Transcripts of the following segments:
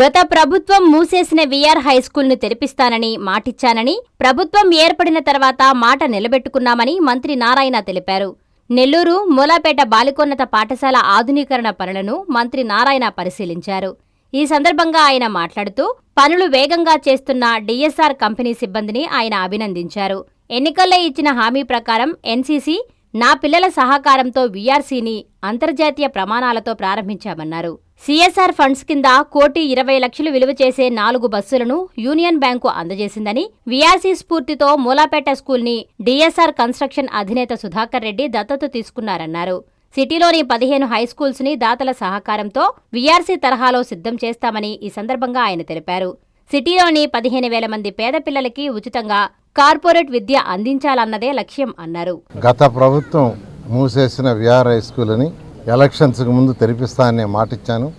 గత ప్రభుత్వం మూసేసిన విఆర్ హైస్కూల్ను తెరిపిస్తానని మాటిచ్చానని ప్రభుత్వం ఏర్పడిన తర్వాత మాట నిలబెట్టుకున్నామని మంత్రి నారాయణ తెలిపారు. నెల్లూరు మూలాపేట బాలికోన్నత పాఠశాల ఆధునీకరణ పనులను మంత్రి నారాయణ పరిశీలించారు. ఈ సందర్భంగా ఆయన మాట్లాడుతూ పనులు వేగంగా చేస్తున్న డీఎస్ఆర్ కంపెనీ సిబ్బందిని ఆయన అభినందించారు. ఎన్నికల్లో ఇచ్చిన హామీ ప్రకారం ఎన్సీసీ నా పిల్లల సహకారంతో వీఆర్సీని అంతర్జాతీయ ప్రమాణాలతో ప్రారంభించామన్నారు. సిఎస్ఆర్ ఫండ్స్ కింద కోటి ఇరవై లక్షలు విలువ చేసే నాలుగు బస్సులను యూనియన్ బ్యాంకు అందజేసిందని వీఆర్సీ స్ఫూర్తితో మూలాపేట స్కూల్ని డీఎస్ఆర్ కన్స్ట్రక్షన్ అధినేత సుధాకర్ రెడ్డి దత్తత తీసుకున్నారన్నారు. సిటీలోని పదిహేను హైస్కూల్స్ని దాతల సహకారంతో వీఆర్సీ తరహాలో సిద్ధం చేస్తామని ఈ సందర్భంగా ఆయన తెలిపారు. సిటీలోని పదిహేను వేల మంది పేద పిల్లలకి ఉచితంగా కార్పొరేట్ విద్య అందించాలన్నదే లక్ష్యం అన్నారు. గత ప్రభుత్వం మూసేసిన విఆర్ హై స్కూల్ని ఎలక్షన్స్కి ముందు తెరిపిస్తానని మాట ఇచ్చాను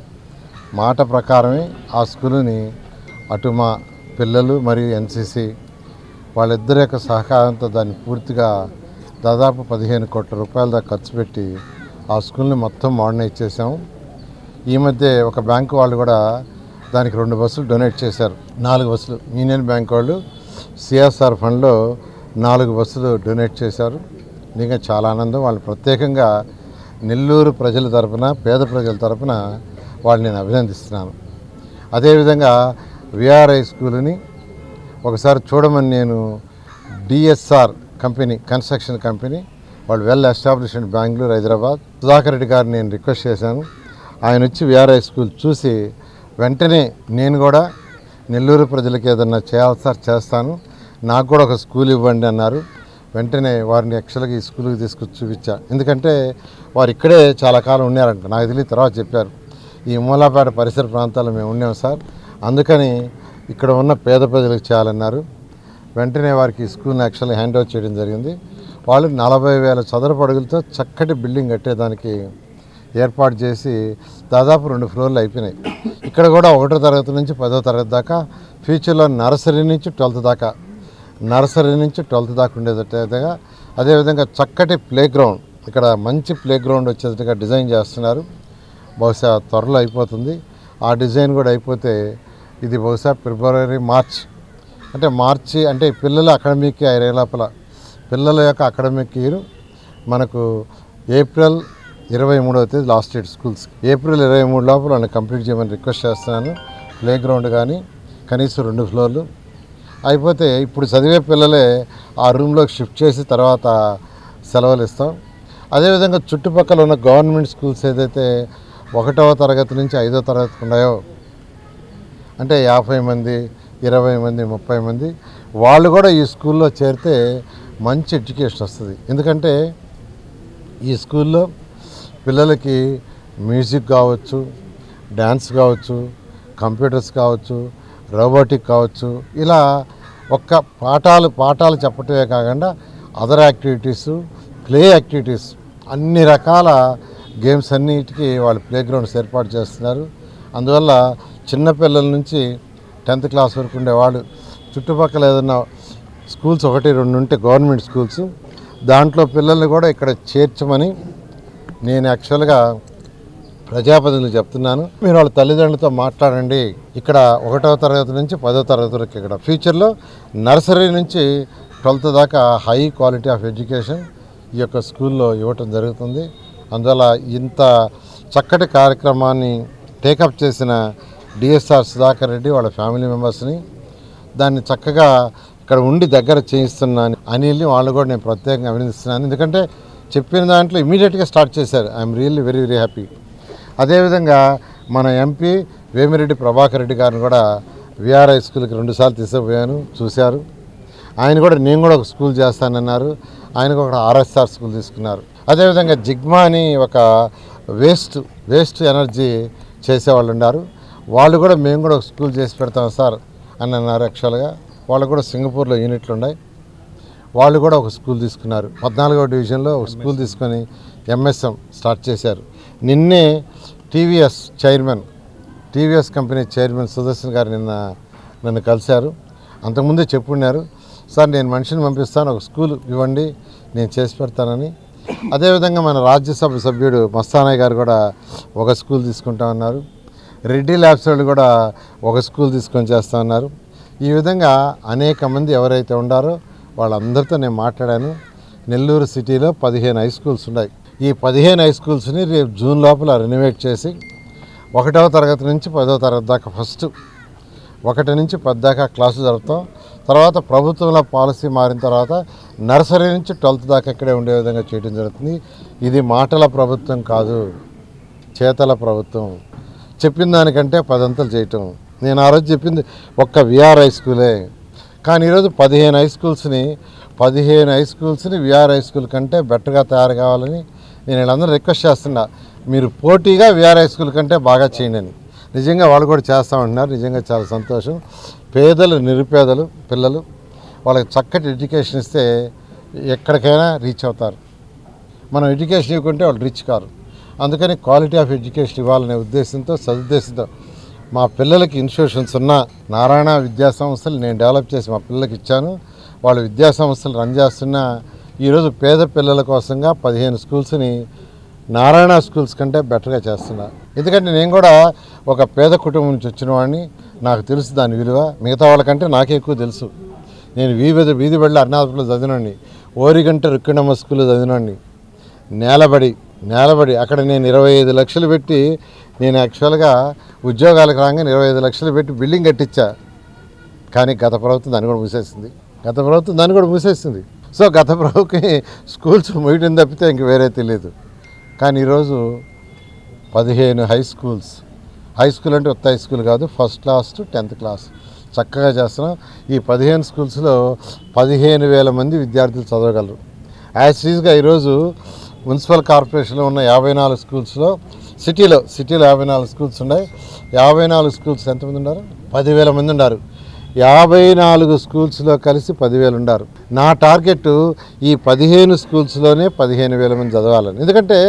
మాట ప్రకారమే ఆ స్కూలుని అటు మా పిల్లలు మరియు ఎన్సీసీ వాళ్ళిద్దరి యొక్క సహకారంతో దాన్ని పూర్తిగా దాదాపు పదిహేను కోట్ల రూపాయల దాకా ఖర్చు పెట్టి ఆ స్కూల్ని మొత్తం మోడర్నైజ్ చేసాము ఈ మధ్య ఒక బ్యాంకు వాళ్ళు కూడా దానికి రెండు బస్సులు డొనేట్ చేశారు. నాలుగు బస్సులు. యూనియన్ బ్యాంక్ వాళ్ళు సిఎస్ఆర్ ఫండ్లో నాలుగు బస్సులు డొనేట్ చేశారు. ఇంకా చాలా ఆనందం. వాళ్ళు ప్రత్యేకంగా నెల్లూరు ప్రజల తరపున పేద ప్రజల తరపున వాళ్ళు నేను అభినందిస్తున్నాను. అదేవిధంగా విఆర్ఐ స్కూల్ని ఒకసారి చూడమని నేను డిఎస్ఆర్ కంపెనీ కన్స్ట్రక్షన్ కంపెనీ వాళ్ళు వెల్ ఎస్టాబ్లిష్డ్ బెంగళూరు హైదరాబాద్. సుధాకర్ రెడ్డి గారిని నేను రిక్వెస్ట్ చేశాను. ఆయన వచ్చి విఆర్ఐ స్కూల్ చూసి వెంటనే నేను కూడా నెల్లూరు ప్రజలకు ఏదన్నా చేయాలి సార్ చేస్తాను. నాకు కూడా ఒక స్కూల్ ఇవ్వండి అన్నారు. వెంటనే వారిని యాక్చువల్గా ఈ స్కూల్కి తీసుకొచ్చి చూపించా. ఎందుకంటే వారు ఇక్కడే చాలా కాలం ఉన్నారంట. నాకు తెలియదు తర్వాత చెప్పారు. ఈ మూలాపేట పరిసర ప్రాంతాల్లో మేము ఉన్నాం సార్. అందుకని ఇక్కడ ఉన్న పేద ప్రజలకు చేయాలన్నారు. వెంటనే వారికి ఈ స్కూల్ని యాక్చువల్లీ హ్యాండ్ ఓవర్ చేయడం జరిగింది. వాళ్ళు నలభై వేల చదరపు అడుగులతో చక్కటి బిల్డింగ్ కట్టేదానికి ఏర్పాటు చేసి దాదాపు రెండు ఫ్లోర్లు అయిపోయినాయి. ఇక్కడ కూడా ఒకటో తరగతి నుంచి పదో తరగతి దాకా ఫ్యూచర్లో నర్సరీ నుంచి ట్వెల్త్ దాకా నర్సరీ నుంచి ట్వెల్త్ దాకా ఉండేటట్టుగా అదేవిధంగా చక్కటి ప్లే గ్రౌండ్ ఇక్కడ మంచి ప్లే గ్రౌండ్ వచ్చేటట్టుగా డిజైన్ చేస్తున్నారు. బహుశా త్వరలో అయిపోతుంది. ఆ డిజైన్ కూడా అయిపోతే ఇది బహుశా ఫిబ్రవరి మార్చ్. అంటే మార్చి అంటే పిల్లల అకాడమిక్ ఇయర్ లోపల? పిల్లల యొక్క అకాడమిక్ ఇయర్ మనకు ఏప్రిల్ ఇరవై మూడవ తేదీ లాస్ట్ డేట్ స్కూల్స్. ఏప్రిల్ ఇరవై మూడు లోపల నన్ను కంప్లీట్ చేయమని రిక్వెస్ట్ చేస్తున్నాను. ప్లే గ్రౌండ్ కానీ కనీసం రెండు ఫ్లోర్లు. అయిపోతే ఇప్పుడు చదివే పిల్లలే ఆ రూమ్లోకి షిఫ్ట్ చేసి తర్వాత సెలవులు ఇస్తాం అదేవిధంగా చుట్టుపక్కల ఉన్న గవర్నమెంట్ స్కూల్స్ ఏదైతే ఒకటవ తరగతి నుంచి ఐదో తరగతి ఉన్నాయో అంటే యాభై మంది ఇరవై మంది ముప్పై మంది వాళ్ళు కూడా ఈ స్కూల్లో చేరితే మంచి ఎడ్యుకేషన్ వస్తుంది. ఎందుకంటే ఈ స్కూల్లో పిల్లలకి మ్యూజిక్ కావచ్చు డ్యాన్స్ కావచ్చు కంప్యూటర్స్ కావచ్చు రోబోటిక్ కావచ్చు ఇలా ఒక్క పాఠాలు పాఠాలు చెప్పటమే కాకుండా అదర్ యాక్టివిటీస్ ప్లే యాక్టివిటీస్ అన్ని రకాల గేమ్స్ అన్నిటికీ వాళ్ళు ప్లే గ్రౌండ్స్ ఏర్పాటు చేస్తున్నారు. అందువల్ల చిన్నపిల్లల నుంచి టెన్త్ క్లాస్ వరకు ఉండేవాళ్ళు చుట్టుపక్కల ఏదైనా స్కూల్స్ ఒకటి రెండు ఉంటే గవర్నమెంట్ స్కూల్స్ దాంట్లో పిల్లల్ని కూడా ఇక్కడ చేర్చమని నేను యాక్చువల్గా ప్రజాప్రతినిధులు చెప్తున్నాను. మీరు వాళ్ళ తల్లిదండ్రులతో మాట్లాడండి. ఇక్కడ ఒకటవ తరగతి నుంచి పదో తరగతి వరకు ఇక్కడ ఫ్యూచర్లో నర్సరీ నుంచి ట్వెల్త్ దాకా హై క్వాలిటీ ఆఫ్ ఎడ్యుకేషన్ ఈ యొక్క స్కూల్లో ఇవ్వటం జరుగుతుంది. అందువల్ల ఇంత చక్కటి కార్యక్రమాన్ని టేకప్ చేసిన డిఎస్ఆర్ సుధాకర్ రెడ్డి వాళ్ళ ఫ్యామిలీ మెంబర్స్ని దాన్ని చక్కగా ఇక్కడ ఉండి దగ్గర చేయిస్తున్నాను అనిల్ని వాళ్ళు కూడా నేను ప్రత్యేకంగా అభినందిస్తున్నాను. ఎందుకంటే చెప్పిన దాంట్లో ఇమీడియట్గా స్టార్ట్ చేశారు. I'm really very very happy. అదేవిధంగా మన ఎంపీ వేమిరెడ్డి ప్రభాకర్ రెడ్డి గారిని కూడా విఆర్ఐ స్కూల్కి రెండుసార్లు తీసుకుపోయాను చూశారు. ఆయన కూడా నేను కూడా ఒక స్కూల్ చేస్తానన్నారు. ఆయన కూడా ఆర్ఎస్ఆర్ స్కూల్ తీసుకున్నారు. అదేవిధంగా జిగ్మా అని ఒక వేస్ట్ వేస్ట్ ఎనర్జీ చేసేవాళ్ళు ఉన్నారు వాళ్ళు కూడా మేము కూడా ఒక స్కూల్ చేసి పెడతాం సార్ అని అన్నారు యాక్చువల్గా. వాళ్ళు కూడా సింగపూర్లో యూనిట్లు ఉన్నాయి. వాళ్ళు కూడా ఒక స్కూల్ తీసుకున్నారు. పద్నాలుగవ డివిజన్లో ఒక స్కూల్ తీసుకొని ఎంఎస్ఎం స్టార్ట్ చేశారు. నిన్నే TVS chairman TVS company chairman Sudarshan garu నిన్న నన్ను కలిశారు. అంతకుముందే చెప్పున్నారు సార్ నేను మనిషిని పంపిస్తాను ఒక స్కూల్ ఇవ్వండి నేను చేసి పెడతానని. అదేవిధంగా మన రాజ్యసభ సభ్యుడు మస్తానయ్య గారు కూడా ఒక స్కూల్ తీసుకుంటా ఉన్నారు. రెడ్డి ల్యాబ్స్ వాళ్ళు కూడా ఒక స్కూల్ తీసుకొని చేస్తా ఉన్నారు. ఈ విధంగా అనేక మంది ఎవరైతే ఉండారో వాళ్ళందరితో నేను మాట్లాడాను. నెల్లూరు సిటీలో పదిహేను హై స్కూల్స్ ఉన్నాయి. ఈ పదిహేను హై స్కూల్స్ని రేపు జూన్ లోపల రెనోవేట్ చేసి ఒకటవ తరగతి నుంచి పదవ తరగతి దాకా ఫస్ట్ ఒకటి నుంచి పది దాకా క్లాసు జరుపుతాం. తర్వాత ప్రభుత్వంలో పాలసీ మారిన తర్వాత నర్సరీ నుంచి ట్వెల్త్ దాకా ఇక్కడే ఉండే విధంగా చేయడం జరుగుతుంది. ఇది మాటల ప్రభుత్వం కాదు చేతల ప్రభుత్వం. చెప్పిన దానికంటే పదంతలు చేయటం. నేను ఆ రోజు చెప్పింది ఒక్క విఆర్ హై స్కూలే కానీ ఈరోజు పదిహేను హై స్కూల్స్ని పదిహేను హై స్కూల్స్ని విఆర్ హై స్కూల్ కంటే బెటర్గా తయారు కావాలని నేను వీళ్ళందరూ రిక్వెస్ట్ చేస్తున్నా. మీరు పోటీగా విఆర్ హై స్కూల్ కంటే బాగా చేయండి అని. నిజంగా వాళ్ళు కూడా చేస్తామంటున్నారు నిజంగా చాలా సంతోషం. పేదలు నిరుపేదలు పిల్లలు వాళ్ళకి చక్కటి ఎడ్యుకేషన్ ఇస్తే ఎక్కడికైనా రీచ్ అవుతారు. మనం ఎడ్యుకేషన్ ఇవ్వకుంటే వాళ్ళు రిచ్ కారు. అందుకని క్వాలిటీ ఆఫ్ ఎడ్యుకేషన్ ఇవ్వాలనే ఉద్దేశంతో సదుద్దేశంతో మా పిల్లలకి ఇన్స్టిట్యూషన్స్ ఉన్న నారాయణ విద్యా సంస్థలు నేను డెవలప్ చేసి మా పిల్లలకి ఇచ్చాను. వాళ్ళు విద్యా సంస్థలు రన్ చేస్తున్న ఈరోజు పేద పిల్లల కోసంగా పదిహేను స్కూల్స్ని నారాయణ స్కూల్స్ కంటే బెటర్గా చేస్తున్నా. ఎందుకంటే నేను కూడా ఒక పేద కుటుంబం నుంచి వచ్చిన వాడిని. నాకు తెలుసు దాని విలువ. మిగతా వాళ్ళకంటే నాకే ఎక్కువ తెలుసు. నేను వీధి వీధి వెళ్ళి అరుణాచల్లో చదివినండి ఓరిగంట రుక్కిణమ్మ స్కూల్లో చదివినండి నేలబడి నేలబడి అక్కడ నేను ఇరవై ఐదు లక్షలు పెట్టి నేను యాక్చువల్గా ఉద్యోగాలకు రాగానే ఇరవై ఐదు లక్షలు పెట్టి బిల్డింగ్ కట్టించా. కానీ గత ప్రభుత్వం దాన్ని కూడా మూసేసింది. గత ప్రభుత్వం దాన్ని కూడా మూసేసింది. సో గత ప్రభుకి స్కూల్స్ మూయటం తప్పితే ఇంక వేరే తెలియదు కానీ ఈరోజు పదిహేను హై స్కూల్స్ హై స్కూల్ అంటే ఉత్త హై స్కూల్ కాదు first class to tenth class చక్కగా చేస్తున్నాం. ఈ పదిహేను స్కూల్స్లో పదిహేను వేల మంది విద్యార్థులు చదవగలరు. యాజ్ ఈజ్గా ఈరోజు మున్సిపల్ కార్పొరేషన్లో ఉన్న యాభై నాలుగు స్కూల్స్లో సిటీలో సిటీలో యాభై నాలుగు స్కూల్స్ ఉన్నాయి. యాభై నాలుగు స్కూల్స్ ఎంతమంది ఉన్నారు? పదివేల మంది ఉన్నారు. యాభై నాలుగు స్కూల్స్లో కలిసి పదివేలు ఉన్నారు నా టార్గెట్ ఈ పదిహేను స్కూల్స్లోనే పదిహేను వేల మంది చదవాలని. ఎందుకంటే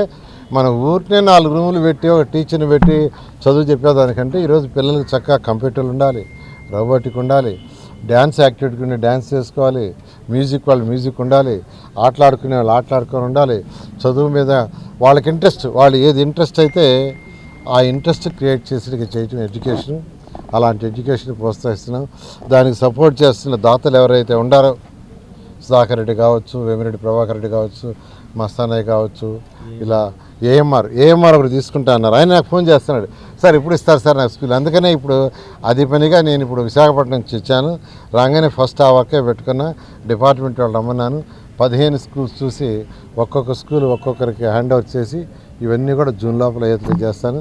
మన ఊరినే నాలుగు రూములు పెట్టి ఒక టీచర్ని పెట్టి చదువు చెప్పేదానికంటే ఈరోజు పిల్లలకు చక్కగా కంప్యూటర్లు ఉండాలి రోబోటిక్ ఉండాలి డ్యాన్స్ యాక్టివిటీకి ఉండి డ్యాన్స్ చేసుకోవాలి మ్యూజిక్ వాళ్ళు మ్యూజిక్ ఉండాలి ఆటలాడుకునే వాళ్ళు ఆటలాడుకొని ఉండాలి. చదువు మీద వాళ్ళకి ఇంట్రెస్ట్ వాళ్ళు ఏది ఇంట్రెస్ట్ అయితే ఆ ఇంట్రెస్ట్ క్రియేట్ చేసి చేయటం ఎడ్యుకేషన్ అలాంటి ఎడ్యుకేషన్ ప్రోత్సహిస్తున్నాం. దానికి సపోర్ట్ చేస్తున్న దాతలు ఎవరైతే ఉండారో సుధాకర్ రెడ్డి కావచ్చు వేమిరెడ్డి ప్రభాకర్ రెడ్డి కావచ్చు మస్తానయ్య కావచ్చు ఇలా ఏఎంఆర్ ఏఎంఆర్ ఒకటి తీసుకుంటా అన్నారు. ఆయన నాకు ఫోన్ చేస్తున్నాడు సార్ ఇప్పుడు ఇస్తారు సార్ నాకు స్కూల్. అందుకనే ఇప్పుడు అది పనిగా నేను ఇప్పుడు విశాఖపట్నం నుంచి ఇచ్చాను రాగానే ఫస్ట్ ఆ వర్కే పెట్టుకున్న డిపార్ట్మెంట్ వాళ్ళు రమ్మన్నాను. పదిహేను స్కూల్స్ చూసి ఒక్కొక్క స్కూల్ ఒక్కొక్కరికి హ్యాండ్ ఓవర్ చేసి ఇవన్నీ కూడా జూన్ లోపల ఏర్పాటు చేస్తాను.